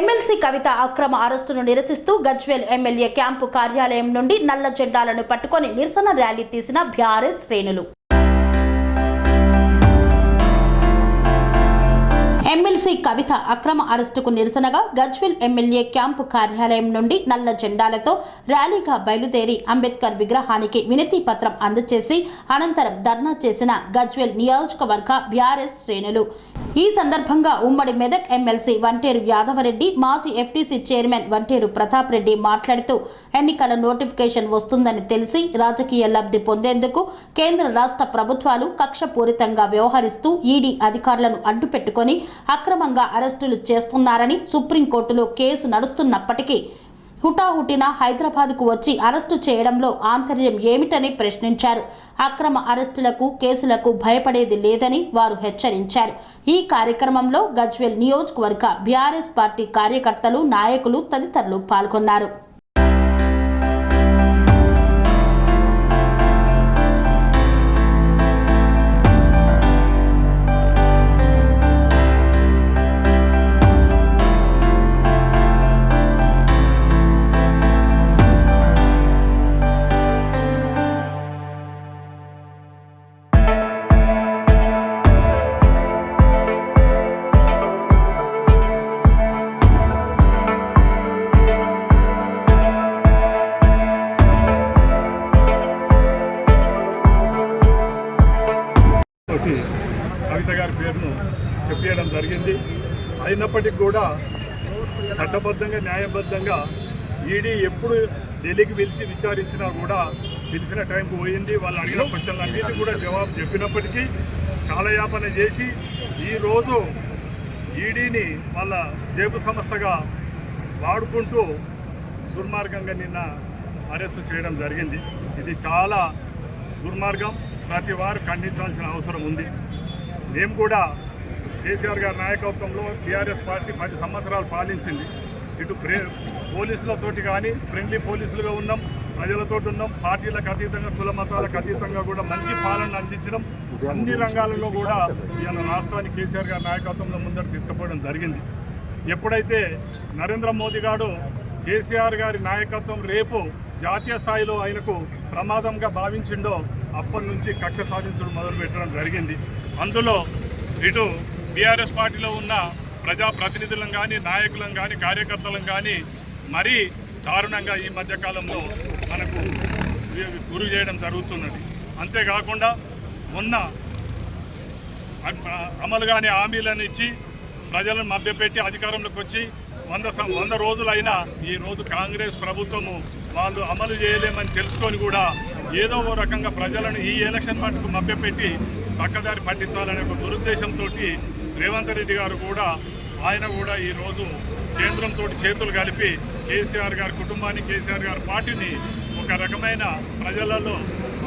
MLC కవిత అక్రమ అరెస్టును నిరసిస్తూ గజ్వేల్ ఎమ్మెల్యే క్యాంపు కార్యాలయం నుండి నల్ల జెండాలను పట్టుకొని నిరసన ర్యాలీ తీసిన బీఆర్ఎస్ శ్రేణులు. ఎమ్మెల్సీ కవిత అక్రమ అరెస్టుకు నిరసనగా గజ్వేల్ ఎమ్మెల్యే క్యాంపు కార్యాలయం నుండి నల్ల జెండాలతో ర్యాలీగా బయలుదేరి అంబేద్కర్ విగ్రహానికి వినతి పత్రం అందజేసి అనంతరం ధర్నా చేసిన గజ్వేల్ నియోజకవర్గ బీఆర్ఎస్ శ్రేణులు. ఈ సందర్భంగా ఉమ్మడి మెదక్ ఎమ్మెల్సీ వంటేరు యాదవరెడ్డి మాజీ ఎఫ్టీసీ చైర్మన్ వంటేరు ప్రతాప్ రెడ్డి మాట్లాడుతూ ఎన్నికల నోటిఫికేషన్ వస్తుందని తెలిసి రాజకీయ లబ్ధి పొందేందుకు కేంద్ర రాష్ట్ర ప్రభుత్వాలు కక్షపూరితంగా వ్యవహరిస్తూ ఈడీ అధికారులను అడ్డుపెట్టుకొని అక్రమంగా అరెస్టులు చేస్తున్నారని సుప్రీంకోర్టులో కేసు నడుస్తున్నప్పటికీ హుటాహుటిన హైదరాబాద్కు వచ్చి అరెస్టు చేయడంలో ఆంతర్యం ఏమిటని ప్రశ్నించారు. అక్రమ అరెస్టులకు కేసులకు భయపడేది లేదని వారు హెచ్చరించారు. ఈ కార్యక్రమంలో గజ్వేల్ నియోజకవర్గ బీఆర్ఎస్ పార్టీ కార్యకర్తలు నాయకులు తదితరులు పాల్గొన్నారు. అయినప్పటికీ కూడా చట్టబద్ధంగా న్యాయబద్ధంగా ఈడీ ఎప్పుడు ఢిల్లీకి పిలిచి విచారించినా కూడా పిలిచిన టైంకి పోయింది. వాళ్ళు అడిగిన క్వశ్చన్లు అన్నిటి కూడా జవాబు చెప్పినప్పటికీ కాలయాపన చేసి ఈరోజు ఈడీని వాళ్ళ జేబు సంస్థగా వాడుకుంటూ దుర్మార్గంగా నిన్న అరెస్టు చేయడం జరిగింది. ఇది చాలా దుర్మార్గం. ప్రతి వారు ఖండించాల్సిన అవసరం ఉంది. మేము కూడా కేసీఆర్ గారి నాయకత్వంలో టీఆర్ఎస్ పార్టీ పది సంవత్సరాలు పాలించింది. ఇటు ప్రే పోలీసులతోటి కానీ ఫ్రెండ్లీ పోలీసులుగా ఉన్నాం ప్రజలతో ఉన్నాం పార్టీలకు అతీతంగా కుల మతాలకు అతీతంగా కూడా మంచి పాలన అందించడం అన్ని రంగాలలో కూడా ఇవాళ రాష్ట్రాన్ని కేసీఆర్ గారి నాయకత్వంలో ముందర తీసుకుపోవడం జరిగింది. ఎప్పుడైతే నరేంద్ర మోదీ గారు కేసీఆర్ గారి నాయకత్వం రేపు జాతీయ స్థాయిలో ఆయనకు ప్రమాదంగా భావించిండో అప్పటి నుంచి కక్ష సాధించడం మొదలుపెట్టడం జరిగింది. అందులో ఇటు బీఆర్ఎస్ పార్టీలో ఉన్న ప్రజాప్రతినిధులను కానీ నాయకులను కానీ కార్యకర్తలను కానీ మరీ దారుణంగా ఈ మధ్యకాలంలో మనకు గురి చేయడం జరుగుతున్నది. అంతేకాకుండా మొన్న అమలు కాని హామీలను ఇచ్చి ప్రజలను మభ్యపెట్టి అధికారంలోకి వచ్చి వంద సం- వంద రోజులైనా ఈ రోజు కాంగ్రెస్ ప్రభుత్వము వాళ్ళు అమలు చేయలేమని తెలుసుకొని కూడా ఏదో ఓ రకంగా ప్రజలను ఈ ఎలక్షన్ మటుకు మభ్యపెట్టి పక్కదారి పట్టించాలనే ఒక దురుద్దేశంతో రేవంత్ రెడ్డి గారు కూడా ఆయన కూడా ఈరోజు కేంద్రంతో చేతులు కలిపి కేసీఆర్ గారి కుటుంబాన్ని కేసీఆర్ గారి పార్టీని ఒక రకమైన ప్రజలలో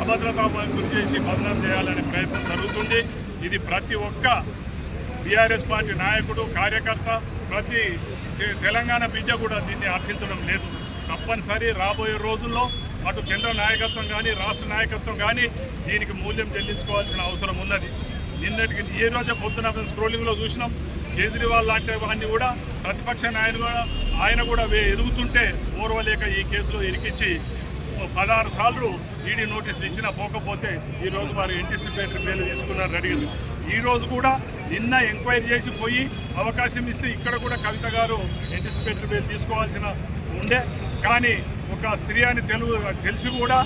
అభద్రతా గురి చేసి బదనాం చేయాలనే ప్రయత్నం జరుగుతుంది. ఇది ప్రతి ఒక్క బీఆర్ఎస్ పార్టీ నాయకుడు కార్యకర్త ప్రతి తె- తెలంగాణ బిడ్డ కూడా దీన్ని హర్షించడం లేదు. తప్పనిసరి రాబోయే రోజుల్లో అటు కేంద్ర నాయకత్వం కానీ రాష్ట్ర నాయకత్వం కానీ దీనికి మూల్యం చెల్లించుకోవాల్సిన అవసరం ఉన్నది. నిన్నటికి ఏ రోజే పొద్దున స్క్రోలింగ్లో చూసినాం. కేజ్రీవాల్ లాంటి వాడిని కూడా ప్రతిపక్ష నాయకుడు కూడా ఆయన కూడా వే- ఎదుగుతుంటే ఓర్వలేక ఈ కేసులో ఇరికించి పదహారు సార్లు ఈడీ నోటీసులు ఇచ్చినా పోకపోతే ఈ రోజు వారు ఎంటిసిపేటరీ బెయిల్ తీసుకున్నారు అడిగింది. ఈరోజు కూడా నిన్న ఎంక్వైరీ చేసి పోయి అవకాశం ఇస్తే ఇక్కడ కూడా కవిత గారు ఎంటిసిపేటరీ బెయిల్ తీసుకోవాల్సిన ఉండే. కానీ ఒక స్త్రీ అని తెలుగు తెలిసి కూడా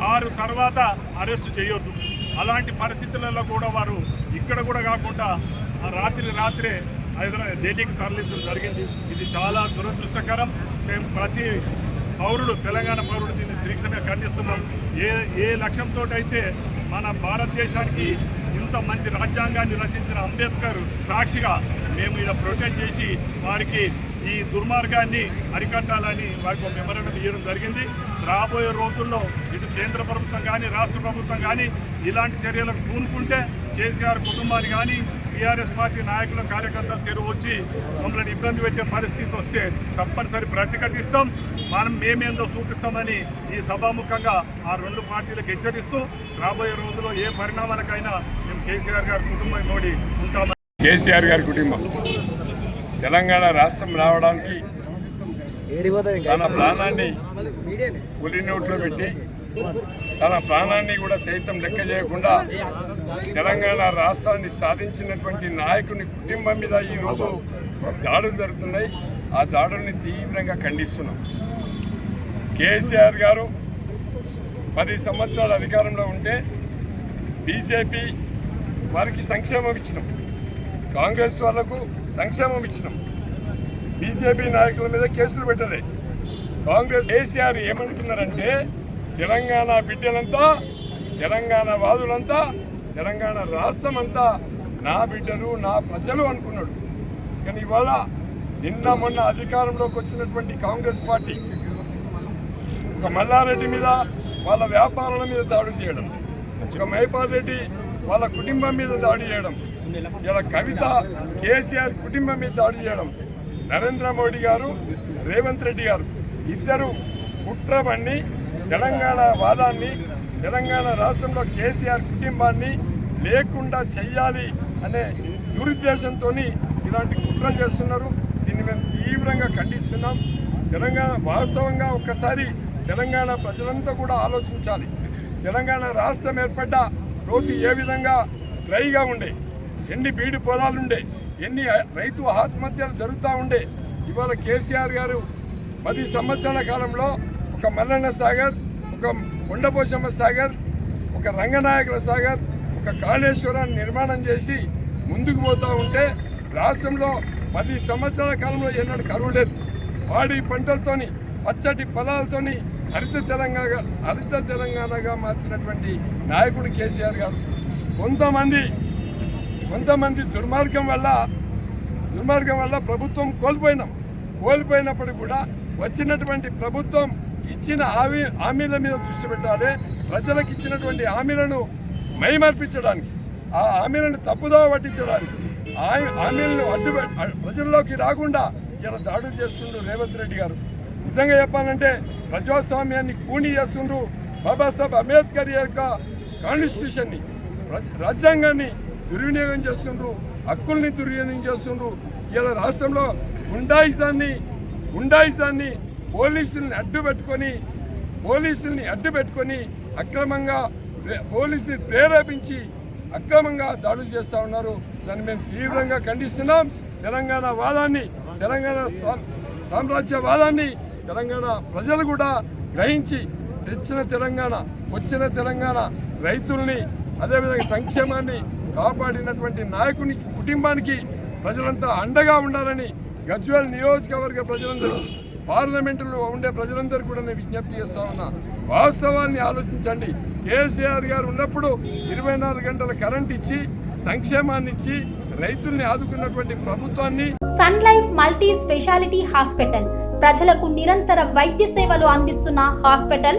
ఆరు తర్వాత అరెస్ట్ చేయొద్దు. అలాంటి పరిస్థితులలో కూడా వారు ఇక్కడ కూడా కాకుండా ఆ రాత్రి రాత్రే హైదరాబాద్ ఢిల్లీకి తరలించడం జరిగింది. ఇది చాలా దురదృష్టకరం. మేము ప్రతి పౌరుడు తెలంగాణ పౌరుడు దీన్ని తీక్షణంగా ఖండిస్తున్నాం. ఏ ఏ లక్ష్యంతో అయితే మన భారతదేశానికి ఇంత మంచి రాజ్యాంగాన్ని రచించిన అంబేద్కర్ సాక్షిగా మేము ఇలా ప్రొటెక్ట్ చేసి వారికి ఈ దుర్మార్గాన్ని అరికట్టాలని వారికి మెమరణం ఇవ్వడం జరిగింది. రాబోయే రోజుల్లో ఇటు కేంద్ర ప్రభుత్వం కానీ రాష్ట్ర ప్రభుత్వం కానీ ఇలాంటి చర్యలకు పూనుకుంటే కేసీఆర్ కుటుంబాన్ని కానీ టీఆర్ఎస్ పార్టీ నాయకుల కార్యకర్తలు తెరువు వచ్చి మమ్మల్ని ఇబ్బంది పెట్టే పరిస్థితి వస్తే తప్పనిసరి ప్రతిఘటిస్తాం. మనం మేమేందో చూపిస్తామని ఈ సభాముఖంగా ఆ రెండు పార్టీలకు హెచ్చరిస్తూ రాబోయే రోజుల్లో ఏ పరిణామాలకైనా మేము కేసీఆర్ గారి కుటుంబం నోడి ఉంటామని. కేసీఆర్ గారి కుటుంబం. తెలంగాణ రాష్ట్రం రావడానికి తన ప్రాణాన్ని పులి నోట్లో పెట్టి తన ప్రాణాన్ని కూడా సైతం లెక్క చేయకుండా తెలంగాణ రాష్ట్రాన్ని సాధించినటువంటి నాయకుని కుటుంబం మీద ఈరోజు దాడులు జరుగుతున్నాయి. ఆ దాడుల్ని తీవ్రంగా ఖండిస్తున్నాం. కేసీఆర్ గారు పది సంవత్సరాల అధికారంలో ఉంటే బీజేపీ వారికి సంక్షేమం ఇచ్చినాం. కాంగ్రెస్ వాళ్ళకు సంక్షేమం ఇచ్చినాం. బీజేపీ నాయకుల మీద కేసులు పెట్టలే. కాంగ్రెస్ కేసీఆర్ ఏమంటున్నారంటే తెలంగాణ బిడ్డలంతా తెలంగాణ వాదులంతా తెలంగాణ రాష్ట్రం అంతా నా బిడ్డలు నా ప్రజలు అనుకున్నాడు. కానీ ఇవాళ నిన్న మొన్న అధికారంలోకి వచ్చినటువంటి కాంగ్రెస్ పార్టీ ఒక మల్లారెడ్డి మీద వాళ్ళ వ్యాపారాల మీద దాడి చేయడం ఒక మైపాల్ రెడ్డి వాళ్ళ కుటుంబం మీద దాడి చేయడం ఇలా కవిత కేసీఆర్ కుటుంబం మీద దాడి చేయడం నరేంద్ర మోడీ గారు రేవంత్ రెడ్డి గారు ఇద్దరు కుట్రబన్ని తెలంగాణ వాదాన్ని తెలంగాణ రాష్ట్రంలో కేసీఆర్ కుటుంబాన్ని లేకుండా చెయ్యాలి అనే దురుద్దేశంతో ఇలాంటి కుట్రలు చేస్తున్నారు. దీన్ని మేము తీవ్రంగా ఖండిస్తున్నాం. తెలంగాణ వాస్తవంగా ఒక్కసారి తెలంగాణ ప్రజలంతా కూడా ఆలోచించాలి. తెలంగాణ రాష్ట్రం ఏర్పడ్డ రోజు ఏ విధంగా డ్రైగా ఉండే ఎన్ని బీడి పొలాలు ఉండే ఎన్ని రైతు ఆత్మహత్యలు జరుగుతూ ఉండే ఇవాళ కేసీఆర్ గారు పది సంవత్సరాల కాలంలో ఒక మల్లన్న సాగర్ ఒక కొండపోశమ్మ సాగర్ ఒక రంగనాయకుల సాగర్ ఒక కాళేశ్వరాన్ని నిర్మాణం చేసి ముందుకు పోతూ ఉంటే రాష్ట్రంలో పది సంవత్సరాల కాలంలో ఎన్నడూ కరువు లేదు. పాడి పంటలతోని పచ్చటి పొలాలతోని హరిత తెలంగాణ హరిత తెలంగాణగా మార్చినటువంటి నాయకుడు కేసీఆర్ గారు. కొంతమంది కొంతమంది దుర్మార్గం వల్ల దుర్మార్గం వల్ల ప్రభుత్వం కోల్పోయినాం. కోల్పోయినప్పటికి కూడా వచ్చినటువంటి ప్రభుత్వం ఇచ్చిన హామీ హామీల మీద దృష్టి పెట్టాలి. ప్రజలకు ఇచ్చినటువంటి హామీలను మైమర్పించడానికి ఆ హామీలను తప్పుదోవ పట్టించడానికి ఆ హామీలను అడ్డు ప్రజల్లోకి రాకుండా ఇలా దాడులు చేస్తుండ్రు రేవంత్ రెడ్డి గారు. నిజంగా చెప్పాలంటే ప్రజాస్వామ్యాన్ని కూని చేస్తుండ్రు బాబాసాహెబ్ అంబేద్కర్ యొక్క కాన్స్టిట్యూషన్ని రాజ్యాంగాన్ని దుర్వినియోగం చేస్తుండ్రు హక్కుల్ని దుర్వినియోగం చేస్తుండ్రు. ఇలా రాష్ట్రంలో గుండాయిజాన్ని గుండాయిజాన్ని పోలీసుల్ని అడ్డు పెట్టుకొని పోలీసుల్ని అడ్డు పెట్టుకొని అక్రమంగా పోలీసుని ప్రేరేపించి అక్రమంగా దాడులు చేస్తూ ఉన్నారు. దాన్ని మేము తీవ్రంగా ఖండిస్తున్నాం. తెలంగాణ వాదాన్ని తెలంగాణ సామ్రాజ్యవాదాన్ని తెలంగాణ ప్రజలు కూడా గ్రహించి తెచ్చిన తెలంగాణ వచ్చిన తెలంగాణ రైతుల్ని అదేవిధంగా సంక్షేమాన్ని కాపాడినటువంటి నాయకుని కుటుంబానికి ప్రజలంతా అండగా ఉండాలని గజ్వేల్ నియోజకవర్గ ప్రజలందరూ పార్లమెంటులో ఉండే ప్రజలందరూ కూడా నేను విజ్ఞప్తి చేస్తా ఉన్నా. వాస్తవాన్ని ఆలోచించండి. కేసీఆర్ గారు ఉన్నప్పుడు ఇరవై నాలుగు గంటల కరెంట్ ఇచ్చి సంక్షేమాన్ని ఇచ్చి రైతుల్ని ఆదుకున్నటువంటి ప్రభుత్వాన్ని sun life multi specialty hospital. ప్రజలకు నిరంతర వైద్య సేవలు అందిస్తున్న హాస్పిటల్